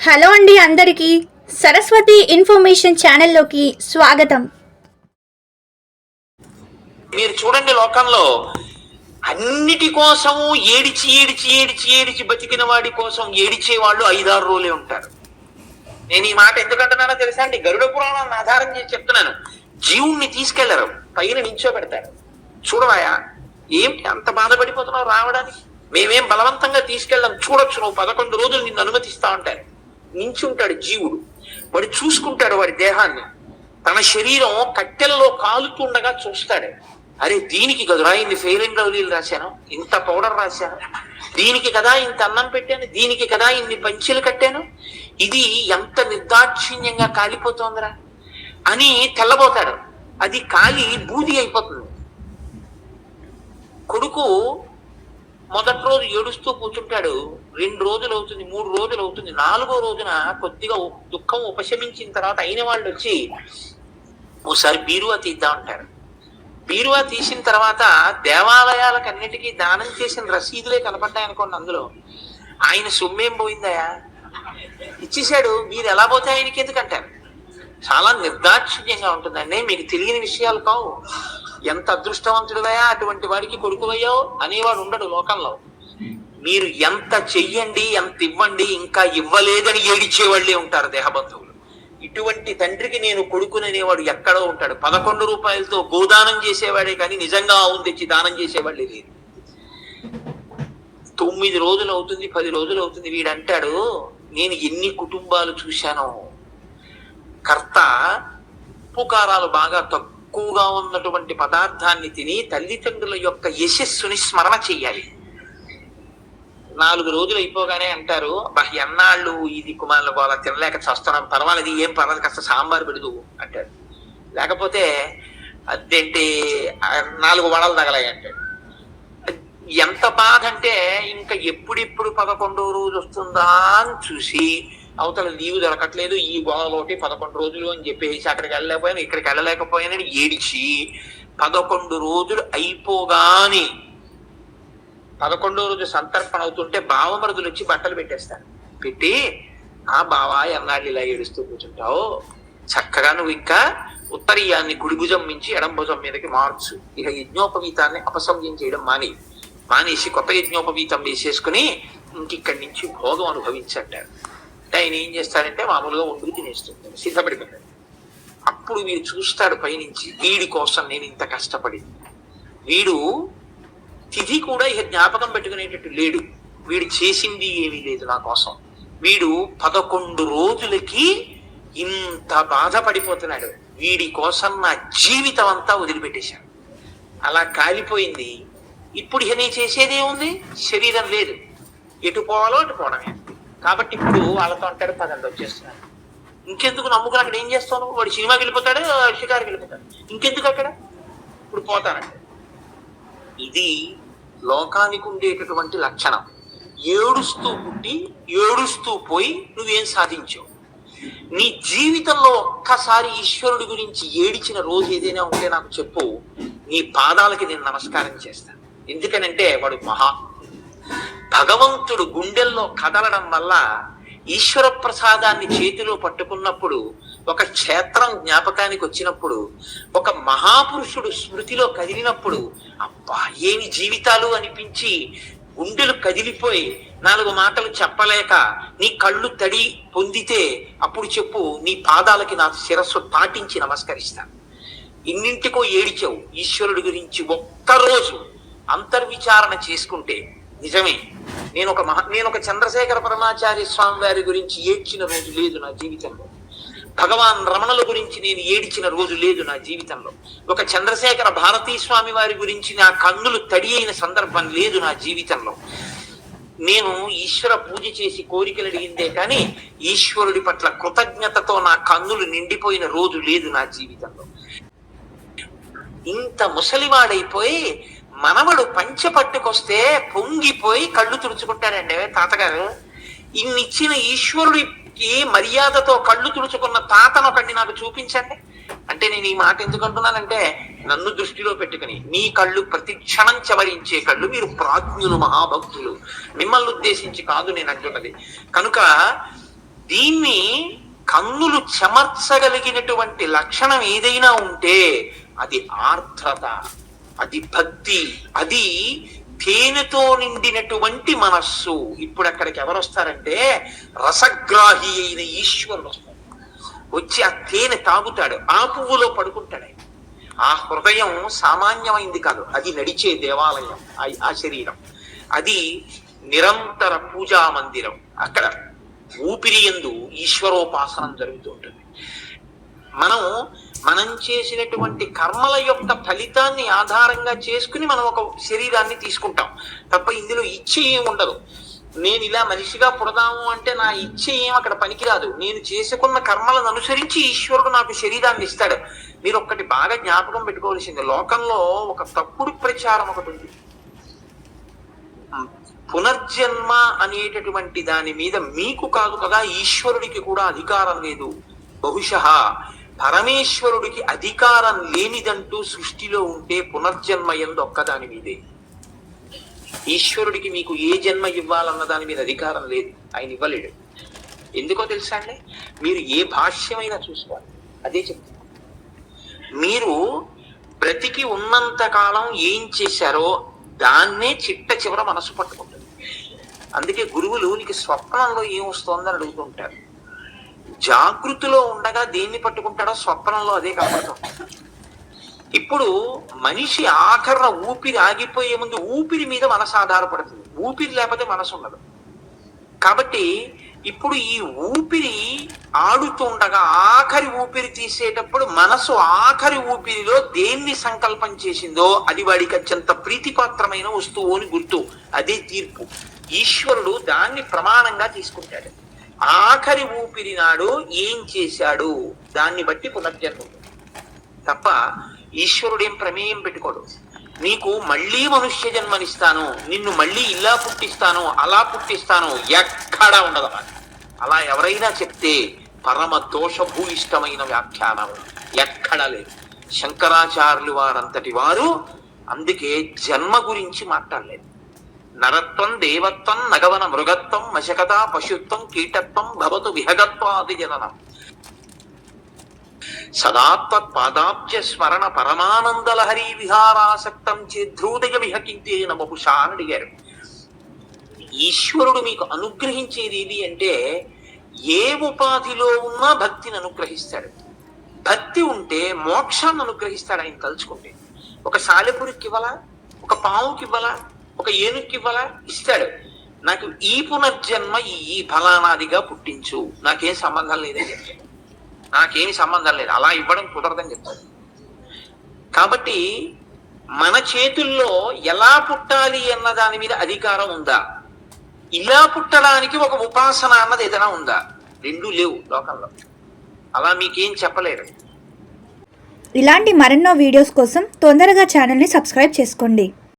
Hello అండి అందరికీ Saraswati information ఛానల్లోకి స్వాగతం. మీరు చూడండి లోకంలో అన్నిటి కోసం ఏడిచి ఏడిచి ఏడిచి ఏడిచి బతికిన వాడి కోసం ఏడిచే వాళ్ళు ఐదారు రోజులే ఉంటారు. నేను ఈ మాట ఎందుకంటున్నానో తెలుసా అండి? గరుడ పురాణాన్ని ఆధారం చేసి చెప్తున్నాను. జీవుణ్ణి తీసుకెళ్ళరు పైన నించోబెడతారు. చూడవాయా? ఏమిటి అంత బాధపడిపోతున్నావు రావడానికి? మేమేం బలవంతంగా తీసుకెళ్ళాం చూడొచ్చు నువ్వు పదకొండు రోజులు నిన్ను అనుమతిస్తా ఉంటారు. నించుంటాడు జీవుడు. వాడు చూసుకుంటాడు వాడి దేహాన్ని. తన శరీరం కట్టెలలో కాలుతుండగా చూస్తాడు. అరే దీనికి కదురా ఇన్ని ఫెయిల్ అండ్ లవ్లీలు రాశాను? ఇంత పౌడర్ రాశాను? దీనికి కదా ఇంత అన్నం పెట్టాను? దీనికి కదా ఇన్ని పంచీలు కట్టాను? ఇది ఎంత నిర్దాక్షిణ్యంగా కాలిపోతోందిరా? అని తెల్లబోతాడు. అది కాలి బూది అయిపోతుంది. కొడుకు మొదటి రోజు ఏడుస్తూ కూర్చుంటాడు. రెండు రోజులు అవుతుంది మూడు రోజులు అవుతుంది. నాలుగో రోజున కొద్దిగా దుఃఖం ఉపశమించిన తర్వాత అయిన వాళ్ళు వచ్చి ఓసారి బీరువా తీద్దాం అంటారు. బీరువా తీసిన తర్వాత దేవాలయాలకు అన్నిటికీ దానం చేసిన రసీదులే కనపడ్డాయి అనుకోండి అందులో. ఆయన సొమ్మేం పోయిందయా ఇచ్చేశాడు. మీరు ఎలా పోతే ఆయనకి ఎందుకంటారు? చాలా నిర్దాక్షిణ్యంగా ఉంటుందండి. మీకు తెలియని విషయాలు కావు. ఎంత అదృష్టవంతుడివయా అటువంటి వాడికి కొడుకువయ్యావు? అనేవాడు ఉండడు లోకంలో. మీరు ఎంత చెయ్యండి ఎంత ఇవ్వండి ఇంకా ఇవ్వలేదని ఏడిచేవాళ్ళే ఉంటారు దేహబంధువులు. ఇటువంటి తండ్రికి నేను కొడుకుననేవాడు ఎక్కడో ఉంటాడు. పదకొండు రూపాయలతో గోదానం చేసేవాడే కానీ నిజంగా ఆవును తెచ్చి దానం చేసేవాళ్ళే లేదు తొమ్మిది రోజులు అవుతుంది పది రోజులు అవుతుంది. వీడు అంటాడు నేను ఎన్ని కుటుంబాలు చూశాను. కర్త ఉప్పు కారాలు బాగా తక్కువగా ఉన్నటువంటి పదార్థాన్ని తిని తల్లిదండ్రుల యొక్క యశస్సుని స్మరణ చెయ్యాలి. నాలుగు రోజులు అయిపోగానే అంటారు బహి ఎన్నాళ్ళు ఇది కుమారుల బాల తినలేక చస్తున్నాం పర్వాలేదు ఏం పర్వాలేదు కాస్త సాంబార్ పెడదు అంటాడు. లేకపోతే అదేంటి నాలుగు వడలు తగలాయి అంటాడు. ఎంత బాధ అంటే ఇంకా ఎప్పుడెప్పుడు పదకొండో రోజు వస్తుందా అని చూసి అవతల లీవ్ దొరకట్లేదు ఈ గోడలోటి పదకొండు రోజులు అని చెప్పేసి అక్కడికి వెళ్ళలేకపోయాను ఇక్కడికి వెళ్ళలేకపోయానని ఏడిచి పదకొండు రోజులు అయిపోగానే పదకొండో రోజు సంతర్పణ అవుతుంటే భావమరుదులు వచ్చి బట్టలు పెట్టేస్తారు. పెట్టి ఆ బావా ఎన్నాళ్ళు ఇలా ఏడుస్తూ కూర్చుంటావు. చక్కగా నువ్వు ఇంకా ఉత్తరీయాన్ని గుడిభుజం మించి ఎడం భుజం మీదకి మార్చు. ఇక యజ్ఞోపవీతాన్ని అపసంయం చేయడం మాని మానేసి కొత్త యజ్ఞోపవీతం వేసేసుకుని ఇంకిక్కడి నుంచి భోగం అనుభవించంటారు. ఆయన ఏం చేస్తాడంటే మామూలుగా వండుకు తినేస్తుంది సిద్ధపడిపోతాడు. అప్పుడు వీడు చూస్తాడు పైనుంచి వీడి కోసం నేను ఇంత కష్టపడింది. వీడు తిథి కూడా ఇక జ్ఞాపకం పెట్టుకునేటట్టు లేడు. వీడు చేసింది ఏమీ లేదు నా కోసం. వీడు పదకొండు రోజులకి ఇంత బాధపడిపోతున్నాడు. వీడి కోసం నా జీవితం అంతా వదిలిపెట్టేశాను అలా కాలిపోయింది. ఇప్పుడు ఇక నేను చేసేదేముంది శరీరం లేదు. ఎటు పోవాలో అటు పోవడమే. కాబట్టి ఇప్పుడు వాళ్ళతో అంటాడు పదండి వచ్చేస్తున్నాను ఇంకెందుకు నమ్ముకుని అక్కడ ఏం చేస్తాను వాడు సినిమాకి వెళ్ళిపోతాడు షికారికి వెళ్ళిపోతాడు. ఇంకెందుకు అక్కడ? ఇప్పుడు పోతానంటే. ఇది లోకానికి ఉండేటటువంటి లక్షణం. ఏడుస్తూ పుట్టి ఏడుస్తూ పోయి నువ్వేం సాధించావు. నీ జీవితంలో ఒక్కసారి ఈశ్వరుడి గురించి ఏడిచిన రోజు ఏదైనా ఉంటే నాకు చెప్పు. నీ పాదాలకి నేను నమస్కారం చేస్తాను. ఎందుకనంటే వాడు మహా. భగవంతుడు గుండెల్లో కదలడం వల్ల ఈశ్వర ప్రసాదాన్ని చేతిలో పట్టుకున్నప్పుడు ఒక క్షేత్రం జ్ఞాపకానికి వచ్చినప్పుడు ఒక మహాపురుషుడు స్మృతిలో కదిలినప్పుడు అబ్బా ఏమి జీవితాలు అనిపించి గుండెలు కదిలిపోయి నాలుగు మాటలు చెప్పలేక నీ కళ్ళు తడి పొందితే అప్పుడు చెప్పు నీ పాదాలకి నా శిరస్సు తాటించి నమస్కరిస్తాను ఇన్నింటికో ఏడిచావు ఈశ్వరుడి గురించి ఒక్కరోజు అంతర్విచారణ చేసుకుంటే నిజమే. నేను ఒక మహా నేను ఒక చంద్రశేఖర పరమాచార్య స్వామి వారి గురించి ఏడ్చిన రోజు లేదు నా జీవితంలో. భగవాన్ రమణల గురించి నేను ఏడిచిన రోజు లేదు నా జీవితంలో. ఒక చంద్రశేఖర భారతీ స్వామి వారి గురించి నా కన్నులు తడి అయిన సందర్భం లేదు నా జీవితంలో. నేను ఈశ్వర పూజ చేసి కోరికలు అడిగిందే కానీ ఈశ్వరుడి పట్ల కృతజ్ఞతతో నా కన్నులు నిండిపోయిన రోజు లేదు నా జీవితంలో. ఇంత ముసలివాడైపోయి మనవడు పంచె పట్టుకొస్తే పొంగిపోయి కళ్ళు తుడుచుకుంటారండి తాతగారు. ఇన్నిచ్చిన ఈశ్వరుడికి మర్యాదతో కళ్ళు తుడుచుకున్న తాతను ఒకటి నాకు చూపించండి. అంటే నేను ఈ మాట ఎందుకు అంటున్నానంటే నన్ను దృష్టిలో పెట్టుకుని మీ కళ్ళు ప్రతి క్షణం చవరించే కళ్ళు మీరు ప్రాజ్ఞులు మహాభక్తులు. మిమ్మల్ని ఉద్దేశించి కాదు నేను అంటున్నది. కనుక దీన్ని కన్నులు చెమర్చగలిగినటువంటి లక్షణం ఏదైనా ఉంటే అది ఆర్ద్రత. అది భక్తి అది తేనెతో నిండినటువంటి మనస్సు. ఇప్పుడు అక్కడికి ఎవరు వస్తారంటే రసగ్రాహి అయిన ఈశ్వరుడు వస్తాడు. వచ్చి ఆ తేనె తాగుతాడు ఆ పువ్వులో పడుకుంటాడు ఆయన. ఆ హృదయం సామాన్యమైంది కాదు అది నడిచే దేవాలయం ఆ- ఆ శరీరం. అది నిరంతర పూజా మందిరం. అక్కడ ఊపిరి ఎందు ఈశ్వరోపాసనం జరుగుతూ ఉంటుంది. మనం మనం చేసినటువంటి కర్మల యొక్క ఫలితాన్ని ఆధారంగా చేసుకుని మనం ఒక శరీరాన్ని తీసుకుంటాం. తప్ప ఇందులో ఇచ్చ ఏం ఉండదు. నేను ఇలా మనిషిగా పుడదాము అంటే నా ఇచ్చ ఏం అక్కడ పనికిరాదు. నేను చేసుకున్న కర్మలను అనుసరించి ఈశ్వరుడు నాకు శరీరాన్ని ఇస్తాడు. మీరు ఒక్కటి బాగా జ్ఞాపకం పెట్టుకోవాల్సింది. లోకంలో ఒక తప్పుడు ప్రచారం ఒకటి ఉంది. పునర్జన్మ అనేటటువంటి దాని మీద మీకు కాదు కదా ఈశ్వరుడికి కూడా అధికారం లేదు. బహుశ పరమేశ్వరుడికి అధికారం లేనిదంటూ సృష్టిలో ఉంటే పునర్జన్మ ఎందు ఒక్కదాని మీదే. ఈశ్వరుడికి మీకు ఏ జన్మ ఇవ్వాలన్న దాని మీద అధికారం లేదు. ఆయన ఇవ్వలేడు. ఎందుకో తెలుసా అండి? మీరు ఏ భాష్యమైనా చూసుకోవాలి. అదే చెప్తాను మీరు బ్రతికి ఉన్నంత కాలం ఏం చేశారో దాన్నే చిట్ట చివర మనసు పట్టుకుంటుంది. అందుకే గురువులు నీకు స్వప్నంలో ఏం వస్తోందని అడుగుతుంటారు. జాగృతిలో ఉండగా దేన్ని పట్టుకుంటాడో స్వప్నంలో అదే కనపడుతుంది ఇప్పుడు మనిషి ఆఖరణ ఊపిరి ఆగిపోయే ముందు ఊపిరి మీద మనసు ఆధారపడుతుంది. ఊపిరి లేకపోతే మనసు ఉండదు. కాబట్టి ఇప్పుడు ఈ ఊపిరి ఆడుతుండగా ఆఖరి ఊపిరి తీసేటప్పుడు మనసు ఆఖరి ఊపిరిలో దేన్ని సంకల్పం చేసిందో అది వాడికి అత్యంత ప్రీతిపాత్రమైన వస్తువు అని గుర్తు. అదే తీర్పు. ఈశ్వరుడు దాన్ని ప్రమాణంగా తీసుకుంటాడు. ఆఖరి ఊపిరి నాడు ఏం చేశాడు? దాన్ని బట్టి పునర్జన్మ. తప్ప ఈశ్వరుడేం ప్రమేయం పెట్టుకోడు. నీకు మళ్ళీ మనుష్య జన్మనిస్తాను నిన్ను మళ్ళీ ఇలా పుట్టిస్తాను అలా పుట్టిస్తాను ఎక్కడా ఉండదు అలా. ఎవరైనా చెప్తే పరమ దోషభూయిష్టమైన వ్యాఖ్యానం. ఎక్కడా లేదు. శంకరాచార్యులు వారంతటి వారు అందుకే జన్మ గురించి మాట్లాడలేదు. నరత్వం దేవత్వం నగవన మృగత్వం మశకత పశుత్వం కీటత్వం భవతు విహగత్వాది జననం. సదాత్వత్ పాదాబ్జ స్మరణ పరమానందలహరి విహారాసక్తం చేద్రూదయ విహకించే నమపుషా అని అడిగారు. ఈశ్వరుడు మీకు అనుగ్రహించేది ఏది అంటే ఏ ఉపాధిలో ఉన్నా భక్తిని అనుగ్రహిస్తాడు. భక్తి ఉంటే మోక్షాన్ని అనుగ్రహిస్తాడు ఆయన తలుచుకుంటే. ఒక సాలెపురికి ఇవ్వాలా? ఒక పావుకి ఇవ్వాలా? ఒక ఏనుక్కి ఇవ్వాలా? ఇస్తాడు. నాకు ఈ పునర్జన్మ ఈ- ఫలానాదిగా పుట్టించు. నాకేం సంబంధం లేదని చెప్తాడు నాకేమి సంబంధం లేదు. అలా ఇవ్వడం కుదరదని చెప్తాడు కాబట్టి మన చేతుల్లో ఎలా పుట్టాలి అన్న దాని మీద అధికారం ఉందా? ఇలా పుట్టడానికి ఒక ఉపాసన అన్నది ఏదైనా ఉందా? రెండు లేవు లోకంలో. అలా మీకేం చెప్పలేరు. ఇలాంటి మరెన్నో వీడియోస్ కోసం తొందరగా ఛానల్ని సబ్స్క్రైబ్ చేసుకోండి.